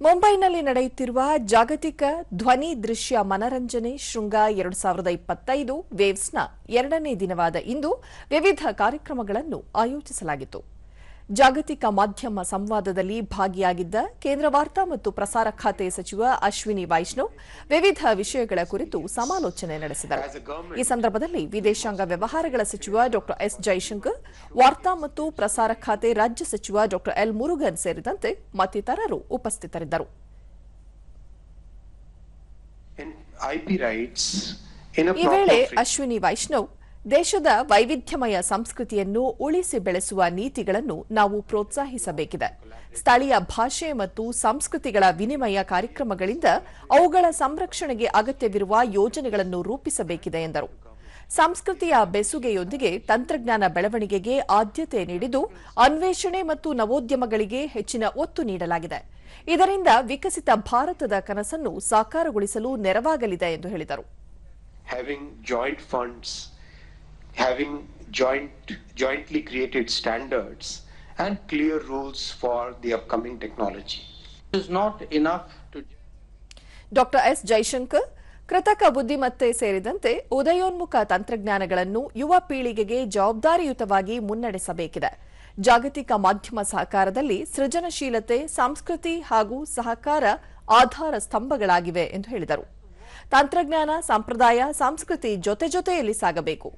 ಮುಂಬೈನಲ್ಲಿ ನಡೆಯುತ್ತಿರುವ ಜಾಗತಿಕ ಧ್ವನಿ ದೃಶ್ಯ ಮನರಂಜನೆ ಶೃಂಗ ಎರಡು ಸಾವಿರದ ಇಪ್ಪತ್ತೈದು ವೇವ್ಸ್ನ ಎರಡನೇ ದಿನವಾದ ಇಂದು ವಿವಿಧ ಕಾರ್ಯಕ್ರಮಗಳನ್ನು ಆಯೋಜಿಸಲಾಗಿತ್ತು. ಜಾಗತಿಕ ಮಾಧ್ಯಮ ಸಂವಾದದಲ್ಲಿ ಭಾಗಿಯಾಗಿದ್ದ ಕೇಂದ್ರ ವಾರ್ತಾ ಮತ್ತು ಪ್ರಸಾರ ಖಾತೆ ಸಚಿವ ಅಶ್ವಿನಿ ವೈಷ್ಣವ್ ವಿವಿಧ ವಿಷಯಗಳ ಕುರಿತು ಸಮಾಲೋಚನೆ ನಡೆಸಿದರು. ಈ ಸಂದರ್ಭದಲ್ಲಿ ವಿದೇಶಾಂಗ ವ್ಯವಹಾರಗಳ ಸಚಿವ ಡಾ ಎಸ್ ಜೈಶಂಕರ್ ವಾರ್ತಾ ಮತ್ತು ಪ್ರಸಾರ ಖಾತೆ ರಾಜ್ಯ ಸಚಿವ ಡಾ ಎಲ್ ಮುರುಗನ್ ಸೇರಿದಂತೆ ಮತ್ತಿತರರು ಉಪಸ್ಥಿತರಿದ್ದರು. ಈ ವೇಳೆ ಅಶ್ವಿನಿ ವೈಷ್ಣವ್ ದೇಶದ ವೈವಿಧ್ಯಮಯ ಸಂಸ್ಕೃತಿಯನ್ನು ಉಳಿಸಿ ಬೆಳೆಸುವ ನೀತಿಗಳನ್ನು ನಾವು ಪ್ರೋತ್ಸಾಹಿಸಬೇಕಿದೆ. ಸ್ಥಳೀಯ ಭಾಷೆ ಮತ್ತು ಸಂಸ್ಕೃತಿಗಳ ವಿನಿಮಯ ಕಾರ್ಯಕ್ರಮಗಳಿಂದ ಅವುಗಳ ಸಂರಕ್ಷಣೆಗೆ ಅಗತ್ಯವಿರುವ ಯೋಜನೆಗಳನ್ನು ರೂಪಿಸಬೇಕಿದೆ ಎಂದರು. ಸಂಸ್ಕೃತಿಯ ಬೆಸುಗೆಯೊಂದಿಗೆ ತಂತ್ರಜ್ಞಾನ ಬೆಳವಣಿಗೆಗೆ ಆದ್ಯತೆ ನೀಡಿದ್ದು ಅನ್ವೇಷಣೆ ಮತ್ತು ನವೋದ್ಯಮಗಳಿಗೆ ಹೆಚ್ಚಿನ ಒತ್ತು ನೀಡಲಾಗಿದೆ. ಇದರಿಂದ ವಿಕಸಿತ ಭಾರತದ ಕನಸನ್ನು ಸಾಕಾರಗೊಳಿಸಲು ನೆರವಾಗಲಿದೆ ಎಂದು ಹೇಳಿದರು. Having joint jointly created standards and clear rules for the upcoming technology. It is not enough to Dr. S. Jaishankar, ಕೃತಕ ಬುದ್ಧಿಮತ್ತೆ ಸೇರಿದಂತೆ ಉದಯೋನ್ಮುಖ ತಂತ್ರಜ್ಞಾನಗಳನ್ನು ಯುವ ಪೀಳಿಗೆಗೆ ಜವಾಬ್ದಾರಿಯುತವಾಗಿ ಮುನ್ನಡೆಸಬೇಕಿದೆ ಜಾಗತಿಕ ಮಾಧ್ಯಮ ಸಹಕಾರದಲ್ಲಿ ಸೃಜನಶೀಲತೆ ಸಂಸ್ಕೃತಿ ಹಾಗೂ ಸಹಕಾರ ಆಧಾರ ಸ್ತಂಭಗಳಾಗಿವೆ ಎಂದು ಹೇಳಿದರು ತಂತ್ರಜ್ಞಾನ ಸಂಪ್ರದಾಯ ಸಂಸ್ಕೃತಿ ಜೊತೆ ಜೊತೆಯಲ್ಲಿ ಸಾಗಬೇಕು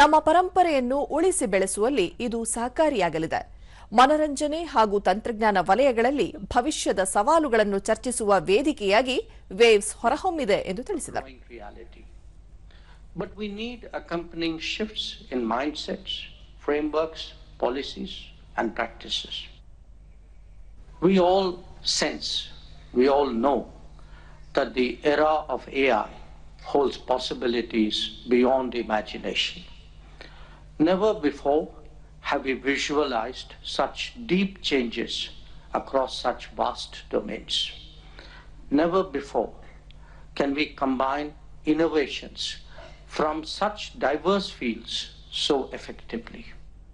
ನಮ್ಮ ಪರಂಪರೆಯನ್ನು ಉಳಿಸಿ ಬೆಳೆಸುವಲ್ಲಿ ಇದು ಸಹಕಾರಿಯಾಗಲಿದೆ ಮನರಂಜನೆ ಹಾಗೂ ತಂತ್ರಜ್ಞಾನ ವಲಯಗಳಲ್ಲಿ ಭವಿಷ್ಯದ ಸವಾಲುಗಳನ್ನು ಚರ್ಚಿಸುವ ವೇದಿಕೆಯಾಗಿ ವೇವ್ಸ್ ಹೊರಹೊಮ್ಮಿದೆ ಎಂದು ತಿಳಿಸಿದರು. But we need accompanying shifts in mindsets, frameworks, policies, and practices. We all sense, we all know that the era of AI holds possibilities beyond imagination. Never before have we visualized such deep changes across such vast domains. Never before can we combine innovations from such diverse fields so effectively.